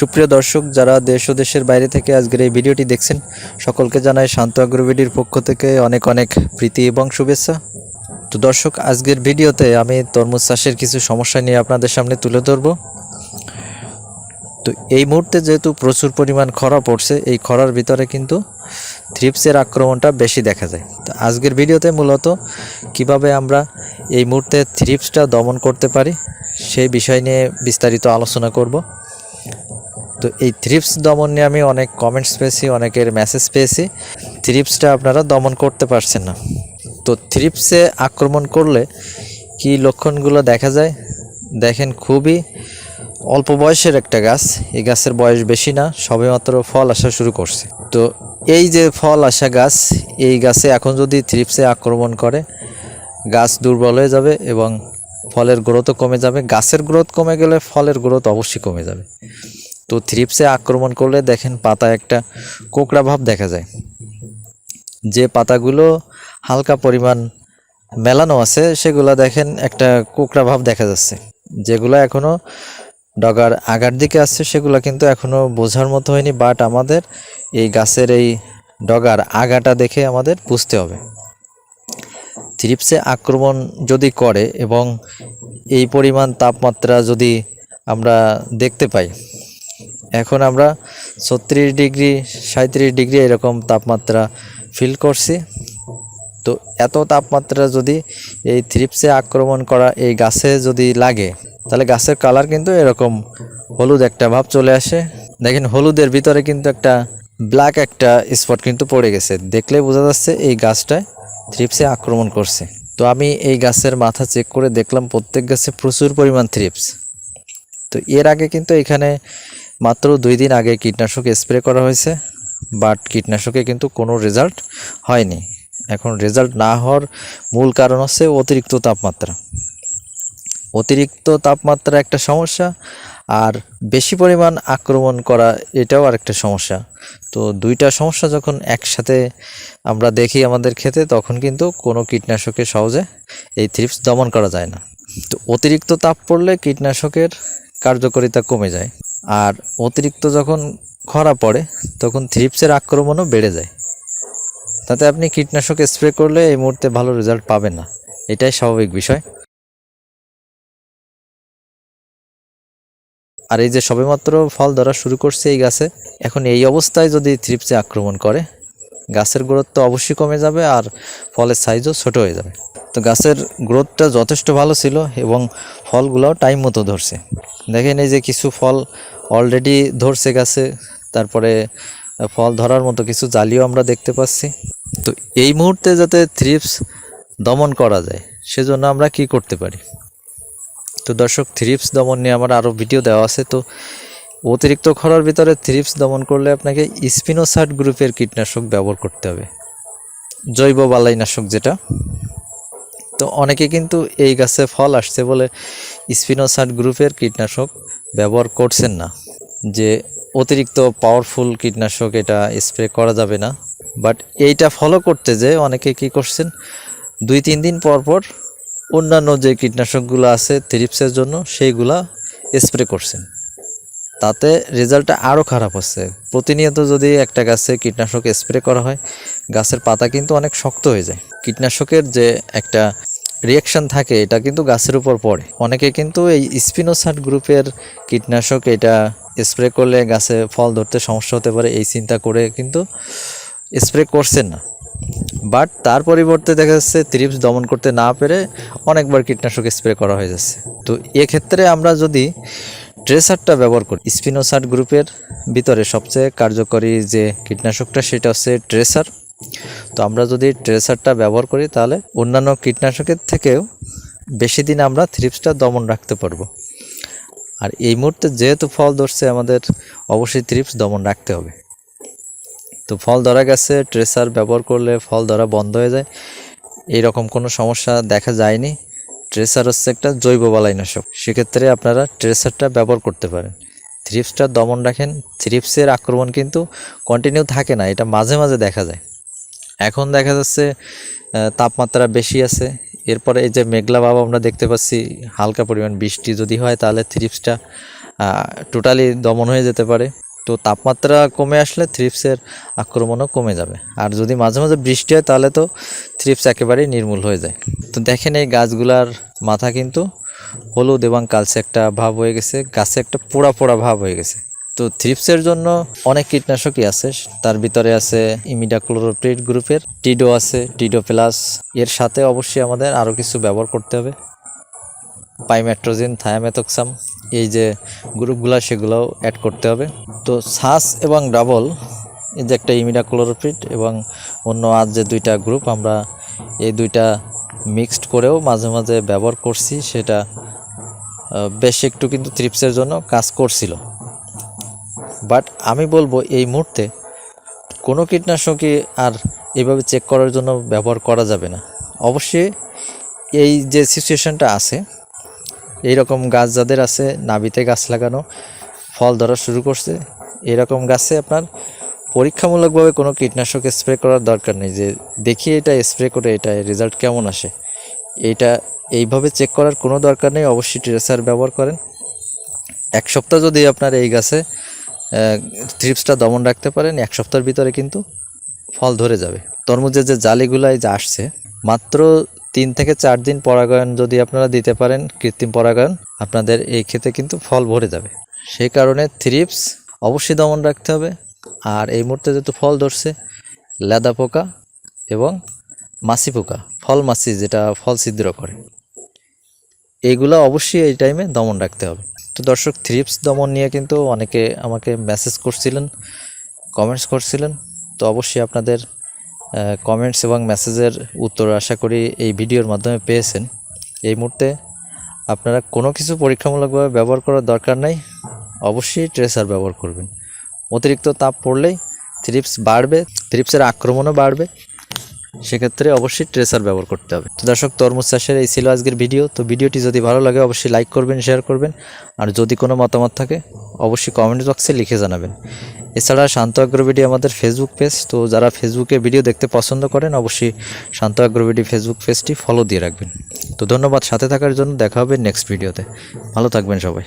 সুপ্রিয় দর্শক, যারা দেশ ও দেশের বাইরে থেকে আজকের এই ভিডিওটি দেখছেন, সকলকে জানাই শান্ত আগ্রবিডির পক্ষ থেকে অনেক অনেক প্রীতি এবং শুভেচ্ছা। তো দর্শক, আজকের ভিডিওতে আমি তরমুজ চাষের কিছু সমস্যা নিয়ে আপনাদের সামনে তুলে ধরব। তো এই মুহূর্তে যেহেতু প্রচুর পরিমাণ খরা পড়ছে, এই খরার ভিতরে কিন্তু থ্রিপসের আক্রমণটা বেশি দেখা যায়। তো আজকের ভিডিওতে মূলত কীভাবে আমরা এই মুহূর্তে থ্রিপসটা দমন করতে পারি, সেই বিষয় নিয়ে বিস্তারিত আলোচনা করব। তো এই থ্রিপস দমন নিয়ে আমি অনেক কমেন্টস পেয়েছি, অনেকের মেসেজ পেয়েছি। থ্রিপসটা আপনারা দমন করতে পারছেন না। তো থ্রিপসে আক্রমণ করলে কি লক্ষণগুলো দেখা যায়? দেখেন খুবই অল্প বয়সের একটা গাছ, এই গাছের বয়স বেশি না সবেমাত্র ফল আসা শুরু করছে। তো এই যে ফল আসা গাছ, এই গাছে এখন যদি থ্রিপসে আক্রমণ করে, গাছ দুর্বল হয়ে যাবে এবং ফলের গ্রোথও কমে যাবে। গাছের গ্রোথ কমে গেলে ফলের গ্রোথ অবশ্যই কমে যাবে। তো থ্রিপসে আক্রমণ করলে দেখেন পাতা একটা কোকড়া ভাব দেখা যায়। যে পাতাগুলো হালকা পরিমাণ মেলানো আছে, সেগুলো দেখেন একটা কোকড়া ভাব দেখা যাচ্ছে। যেগুলো এখনও ডগার আগার দিকে আসছে সেগুলো কিন্তু এখনও বোঝার মতো হয়নি বাট আমাদের এই গাছের এই ডগার আগাটা দেখে আমাদের বুঝতে হবে। থ্রিপসে আক্রমণ যদি করে এবং এই পরিমাণ তাপমাত্রা যদি আমরা দেখতে পাই এখন আমরা ছত্রিশ ডিগ্রি সাঁত্রিশ ডিগ্রি এরকম তাপমাত্রা ফিল করছি। তো এত তাপমাত্রা যদি এই থ্রিপসে আক্রমণ করা এই গাছে যদি লাগে, তাহলে গাছের কালার কিন্তু এরকম হলুদ একটা ভাব চলে আসে। দেখেন হলুদের ভিতরে কিন্তু একটা ব্ল্যাক একটা স্পট কিন্তু পড়ে গেছে। দেখলে বোঝা যাচ্ছে এই গাছটায় থ্রিপসে আক্রমণ করছে। তো আমি এই গাছের মাথা চেক করে দেখলাম প্রত্যেক গাছে প্রচুর পরিমাণ থ্রিপস তো এর আগে কিন্তু এখানে মাত্র দুই দিন আগে কীটনাশক স্প্রে করা হয়েছে, বাট কীটনাশকে কিন্তু কোনো রেজাল্ট হয়নি। এখন রেজাল্ট না হওয়ার মূল কারণ হচ্ছে অতিরিক্ত তাপমাত্রা। অতিরিক্ত তাপমাত্রা একটা সমস্যা, আর বেশি পরিমাণ আক্রমণ করা এটাও আরেকটা সমস্যা। তো দুইটা সমস্যা যখন একসাথে আমরা দেখি আমাদের ক্ষেতে, তখন কিন্তু কোনো কীটনাশকে সহজে এই থ্রিপস দমন করা যায় না। তো অতিরিক্ত তাপ পড়লে কীটনাশকের কার্যকারিতা কমে যায়। আর অতিরিক্ত যখন খরা পড়ে, তখন থ্রিপসের আক্রমণও বেড়ে যায়। তাতে আপনি কীটনাশক স্প্রে করলে এই মুহূর্তে ভালো রেজাল্ট পাবেন না। এটাই স্বাভাবিক বিষয়। আর এই যে সবেমাত্র ফল ধরা শুরু করছে এই গাছে, এখন এই অবস্থায় যদি থ্রিপসে আক্রমণ করে গাছের গ্রোথ তো অবশ্যই কমে যাবে আর ফলের সাইজও ছোট হয়ে যাবে। তো গাছের গ্রোথটা যথেষ্ট ভালো ছিল এবং ফলগুলোও টাইম মতো ধরছে। দেখেন এই যে কিছু ফল অলরেডি ধরছে গাছে, তারপরে ফল ধরার মতো কিছু জালিও আমরা দেখতে পাচ্ছি। তো এই মুহূর্তে যাতে থ্রিপস দমন করা যায়, সেজন্য আমরা কি করতে পারি? তো দর্শক থ্রিপস দমন নিয়ে আমার আরও ভিডিও দেওয়া আছে, তো অতিরিক্ত খরার ভিতরে থ্রিপস দমন করলে আপনাকে স্পিনোসাট গ্রুপের কীটনাশক ব্যবহার করতে হবে। জৈব বালাইনাশক যেটা। তো অনেকে কিন্তু এই গাছে ফল আসছে বলে স্পিনোসাট গ্রুপের কীটনাশক ব্যবহার করছেন না, যে অতিরিক্ত পাওয়ারফুল কীটনাশক এটা স্প্রে করা যাবে না। বাট এইটা ফলো করতে যে অনেকে কি করছেন, দুই তিন দিন পর পর অন্যান্য যে কীটনাশকগুলো আছে থ্রিপসের জন্য, সেইগুলা স্প্রে করছেন। তাতে রেজাল্টটা আরও খারাপ হচ্ছে। প্রতিনিয়ত যদি একটা গাছে কীটনাশক স্প্রে করা হয়, গাছের পাতা কিন্তু অনেক শক্ত হয়ে যায়। কীটনাশকের যে একটা রিয়াকশান থাকে, এটা কিন্তু গাছের উপর পড়ে। অনেকে কিন্তু এই স্পিনোসাট গ্রুপের কীটনাশক এটা স্প্রে করলে গাছে ফল ধরতে সমস্যা হতে পারে, এই চিন্তা করে কিন্তু স্প্রে করছেন না। বাট তার পরিবর্তে দেখা যাচ্ছে থ্রিপস দমন করতে না পেরে অনেকবার কীটনাশক স্প্রে করা হয়ে যাচ্ছে। তো এক্ষেত্রে আমরা যদি ট্রেসারটা ব্যবহার করি। স্পিনোসাট গ্রুপের ভিতরে সবচেয়ে কার্যকরী যে কীটনাশকটা, সেটা হচ্ছে ট্রেসার তো আমরা যদি ট্রেসারটা ব্যবহার করি, তাহলে অন্যান্য কীটনাশকের থেকেও বেশি দিন আমরা থ্রিপসটা দমন রাখতে পারব। আর এই মুহূর্তে যেহেতু ফল ধরছে, আমাদের অবশ্যই থ্রিপস দমন রাখতে হবে। তো ফল ধরা গেছে ট্রেসার ব্যবহার করলে ফল ধরা বন্ধ হয়ে যায়। এই রকম কোনো সমস্যা দেখা যায়নি। ট্রেসার হচ্ছে একটা জৈব বালাইনাশক। সেক্ষেত্রে আপনারা ট্রেসারটা ব্যবহার করতে পারেন। থ্রিপসটা দমন রাখেন। থ্রিপসের আক্রমণ কিন্তু কন্টিনিউ থাকে না, এটা মাঝে মাঝে দেখা যায়। এখন দেখা যাচ্ছে তাপমাত্রা বেশি আছে। এরপরে এই যে মেঘলা ভাব আমরা দেখতে পাচ্ছি, হালকা পরিমাণ বৃষ্টি যদি হয় তাহলে থ্রিপসটা টোটালি দমন হয়ে যেতে পারে। তো তাপমাত্রা কমে আসলে থ্রিপসের আক্রমণও কমে যাবে। আর যদি মাঝে মাঝে বৃষ্টি হয়, তাহলে তো থ্রিপস একেবারেই নির্মূল হয়ে যায়। তো দেখেন এই গাছগুলার মাথা কিন্তু হলুদ এবং কালচে একটা ভাব হয়ে গেছে, গাছে একটা পোড়া পোড়া ভাব হয়ে গেছে। তো থ্রিপসের জন্য অনেক কীটনাশকই আছে। তার ভিতরে আছে ইমিডাক্লোরোপ্রিড গ্রুপের টিডো আছে টিডো প্লাস এর সাথে অবশ্যই আমাদের আরও কিছু ব্যবহার করতে হবে। পাইমেট্রোজিন, থায়ামেথক্সাম, এই যে গ্রুপগুলো সেগুলোও অ্যাড করতে হবে। তো সাস এবং ডাবল, এই যে একটা ইমিডাক্লোরোপ্রিড এবং অন্য আজ যে দুইটা গ্রুপ, আমরা এই দুইটা মিক্সড করেও মাঝে মাঝে ব্যবহার করছি। সেটা বেশ একটু কিন্তু থ্রিপসের জন্য কাজ করছিল। বাট আমি বলব, এই মুহূর্তে কোনো কীটনাশকই আর এভাবে চেক করার জন্য ব্যবহার করা যাবে না। অবশ্যই এই যে সিচুয়েশনটা আছে এই রকম গাছ যাদের আছে নাবিতে গাছ লাগানো, ফল ধরা শুরু করছে। এরকম গাছে আপনার পরীক্ষামূলকভাবে কোনো কীটনাশক স্প্রে করার দরকার নেই। যে দেখি এটা, স্প্রে করে এটা, রেজাল্ট কেমন আসে। এইটা এইভাবে চেক করার কোনো দরকার নেই। অবশ্যই ট্রেসার ব্যবহার করেন। এক সপ্তাহ যদি আপনার এই গাছে থ্রিপসটা দমন রাখতে পারেন, এক সপ্তাহের ভিতরে কিন্তু ফল ধরে যাবে। তরমুজের যে জালিগুলাই যে আসছে, মাত্র তিন থেকে চার দিন পরাগায়ন যদি আপনারা দিতে পারেন, কৃত্রিম পরাগায়ন, আপনাদের এই ক্ষেতে কিন্তু ফল ভরে যাবে। সেই কারণে থ্রিপস অবশ্যই দমন রাখতে হবে। আর এই মুহূর্তে যেহেতু ফল ধরছে, লেদা পোকা এবং মাছি পোকা, ফল মাছি যেটা ফল ছিদ্র করে এইগুলো অবশ্যই এই টাইমে দমন রাখতে হবে। তো দর্শক, থ্রিপস দমন নিয়ে কিন্তু অনেকে আমাকে মেসেজ করছিলেন কমেন্টস করছিলেন। তো অবশ্যই আপনাদের কমেন্টস এবং মেসেজের উত্তর আশা করি এই ভিডিওর মাধ্যমে পেয়েছেন। এই মুহূর্তে আপনারা কোনো কিছু পরীক্ষামূলকভাবে ব্যবহার করার দরকার নাই, অবশ্যই ট্রেসার ব্যবহার করবেন। অতিরিক্ত তাপ পড়লেই থ্রিপস বাড়বে থ্রিপসের আক্রমণও বাড়বে। সেক্ষেত্রে অবশ্যই ট্রেসার ব্যবহার করতে হবে। তো দর্শক, তরমুজ চাষের এই ছিল আজকের ভিডিও। তো ভিডিওটি যদি ভালো লাগে, অবশ্যই লাইক করবেন শেয়ার করবেন। আর যদি কোনো মতামত থাকে, অবশ্যই কমেন্ট বক্সে লিখে জানাবেন। এছাড়া শান্ত আগ্রবিডি আমাদের ফেসবুক পেজ তো যারা ফেসবুকে ভিডিও দেখতে পছন্দ করেন, অবশ্যই শান্ত আগ্রবিডি ফেসবুক পেজটি ফলো দিয়ে রাখবেন। তো ধন্যবাদ সাথে থাকার জন্য। দেখা হবে নেক্সট ভিডিওতে ভালো থাকবেন সবাই।